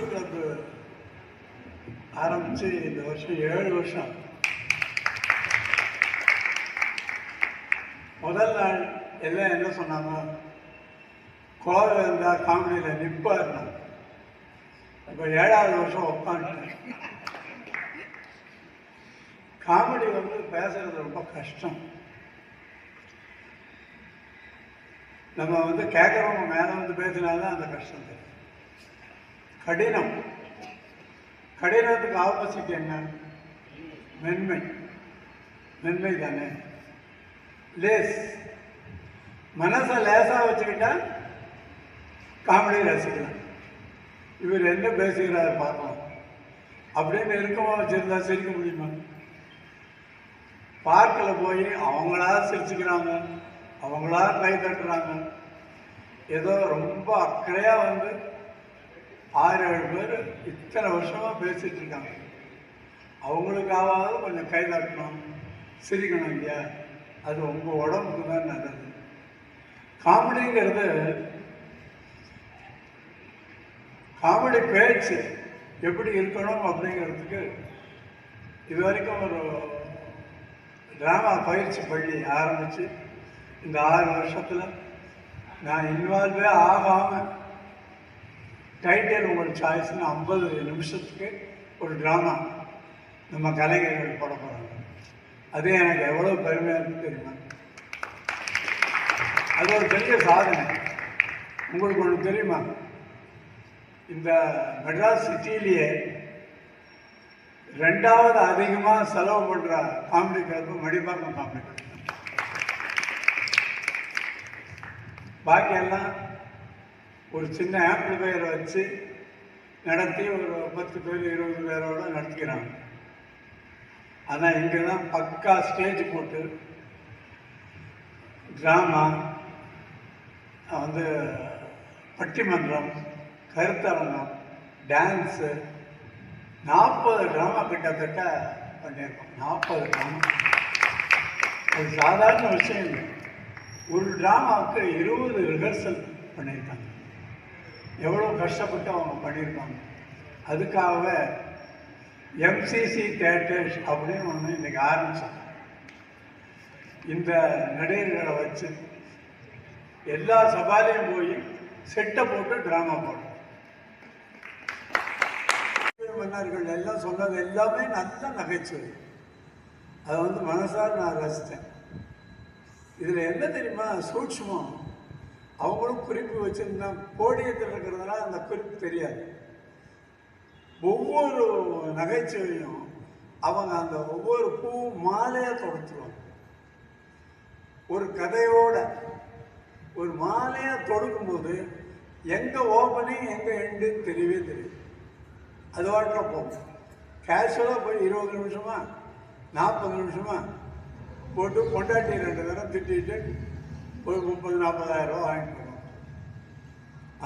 Comedy ஆரம்பித்து இந்த வருஷம் ஏழு வருஷம். முதல் நாள் எல்லாம் என்ன சொன்னாங்க? கோவில் இருந்தால் காமெடியில் நிற்பா இருந்தாங்க இப்போ ஏழாவது வருஷம் உட்காந்துட்டேன் காமெடி வந்து பேசுறது ரொம்ப கஷ்டம். நம்ம வந்து கேட்குறவங்க மேலே வந்து பேசினால்தான் அந்த கஷ்டம் தெரியும். கடினம். கடினத்துக்கு ஆப்போசிட் என்ன? மென்மை. மென்மை தானே. லேஸ் மனசை லேசாக வச்சுக்கிட்டா காமெடி ரசிக்கலாம். இவர் என்ன பேசுகிறாரு பார்க்கலாம். அப்படின்னு நெருக்கமாக வச்சுருந்தா சிரிக்க முடியுமா? பார்க்கில் போய் அவங்களா சிரிச்சுக்கிறாங்க. அவங்களா கை தட்டுறாங்க. ஏதோ ரொம்ப அக்கறையாக வந்து ஆயிரம் ஏழு பேர் இத்தனை வருஷமாக பேசிகிட்டு இருக்காங்க. அவங்களுக்காவது கொஞ்சம் கை தட்டணும் சிரிக்கணும் இல்லையா அது உங்கள் உடம்புக்கு தான் நல்லது. காமெடிங்கிறது காமெடி பேச்சு எப்படி இருக்கணும் அப்படிங்கிறதுக்கு இது வரைக்கும் ஒரு ட்ராமா பயிற்சி பள்ளி ஆரம்பித்து இந்த ஆறு வருஷத்தில் நான் இன்வால்வே ஆகாமல் டைட்டில் உங்கள் சாய்ஸ்னு ஐம்பது நிமிஷத்துக்கு ஒரு ட்ராமா நம்ம கலைஞர்கள் போட போகிறாங்க அது எனக்கு எவ்வளோ பெருமையாக இருக்கு தெரியுமா? அது ஒரு பெரிய சாதனை. உங்களுக்கு ஒன்று தெரியுமா? இந்த மெட்ராஸ் சிட்டிலேயே ரெண்டாவது அதிகமாக செலவு பண்ணுற comedy club Madipakkam comedy club பாக்கி எல்லாம் ஒரு சின்ன ஆம்பிளிஃபையரை வச்சு நடத்தி ஒரு பத்து பேர் இருபது பேரோட நடத்திக்கிறாங்க. ஆனால் இங்கே தான் பக்கா ஸ்டேஜ் போட்டு ட்ராமா வந்து பட்டிமன்றம் கருத்தரங்கம் டான்ஸு நாற்பது ட்ராமா கிட்டத்தட்ட பண்ணியிருக்கோம். நாற்பது ட்ராமா அது சாதாரண விஷயம் இல்லை. ஒரு ட்ராமாவுக்கு இருபது ரிஹர்சல் பண்ணியிருக்காங்க. எவ்வளோ கஷ்டப்பட்டு அவங்க பண்ணியிருக்காங்க. அதுக்காக எம்சிசி தேட்டர்ஸ் அப்படின்னு ஒன்று இன்றைக்கி ஆரம்பித்தாங்க இந்த நடிகர்களை வச்சு எல்லா சபாலையும் போய் செட்டை போட்டு ட்ராமா போடும் மன்னர்கள் எல்லாம் சொன்னது எல்லாமே நல்ல நகைச்சுவை. அதை வந்து மனசார நான் ரசித்தேன். இதில் என்ன தெரியுமா? சூட்சமம். அவங்களும் குறிப்பு வச்சிருந்தா போடியத்தில் இருக்கிறதுனால அந்த குறிப்பு தெரியாது. ஒவ்வொரு நகைச்சுவையும் அவங்க அந்த ஒவ்வொரு பூ மாலையாக தொடுத்துருவாங்க. ஒரு கதையோட ஒரு மாலையாக தொடுக்கும்போது எங்கே ஓப்பனிங் எங்கே எண்டுன்னு தெரியவே தெரியும் அது வாட்டில் போகும். கேஷுவலாக போய் இருபது நிமிஷமா நாற்பது நிமிஷமா போட்டு பொண்டாட்டி ரெண்டு தரம் திட்டிட்டு ஒரு முப்பது நாற்பதாயிரம் ரூபா வாங்கிட்டு போகணும்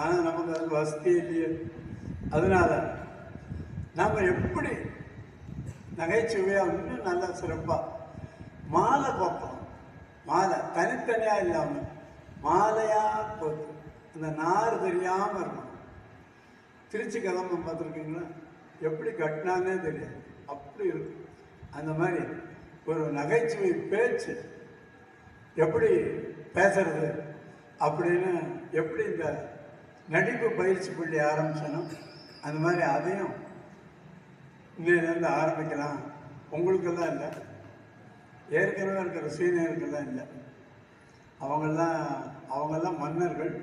ஆனால் நமக்கு அது வசதி இல்லையே. அதனால நாம் எப்படி நகைச்சுவையாக இன்னும் நல்லா சிறப்பாக மாலை பார்ப்போம். மாலை தனித்தனியாக இல்லாமல் மாலையாக போகுது. அந்த நார் தெரியாமல் இருக்கணும் திருச்சி கிளம்ப பார்த்துருக்கீங்களா? எப்படி கட்டினானே தெரியாது. அப்படி இருக்கும். அந்த மாதிரி ஒரு நகைச்சுவை பேச்சு எப்படி பேசுறது அப்படின்னு எப்படி இந்த நடிப்பு பயிற்சி பள்ளி ஆரம்பிச்சனும் அந்த மாதிரி அதையும் இன்னிலேருந்து ஆரம்பிக்கலாம். உங்களுக்கெல்லாம் இல்லை. ஏற்கனவே இருக்கிற சீனியர்கள்லாம் இல்லை. அவங்கெல்லாம் அவங்கெல்லாம் மன்னர்கள்.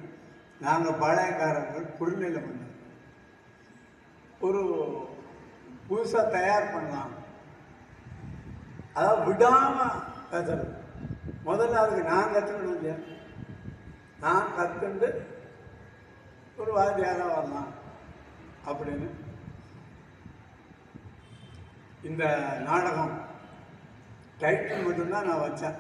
நாங்கள் பாளையக்காரர்கள் குறுநிலை மன்னர் ஒரு புதுசாக தயார் பண்ணலாம். அதாவது விடாமல் பேசுறது. முதல்ல அதுக்கு நான் கற்றுக்கணும் இல்லையா? நான் கற்றுண்டு ஒரு வாத்தியாராக வரலாம் அப்படின்னு. இந்த நாடகம் டைட்டில் மட்டும்தான் நான் வச்சேன்.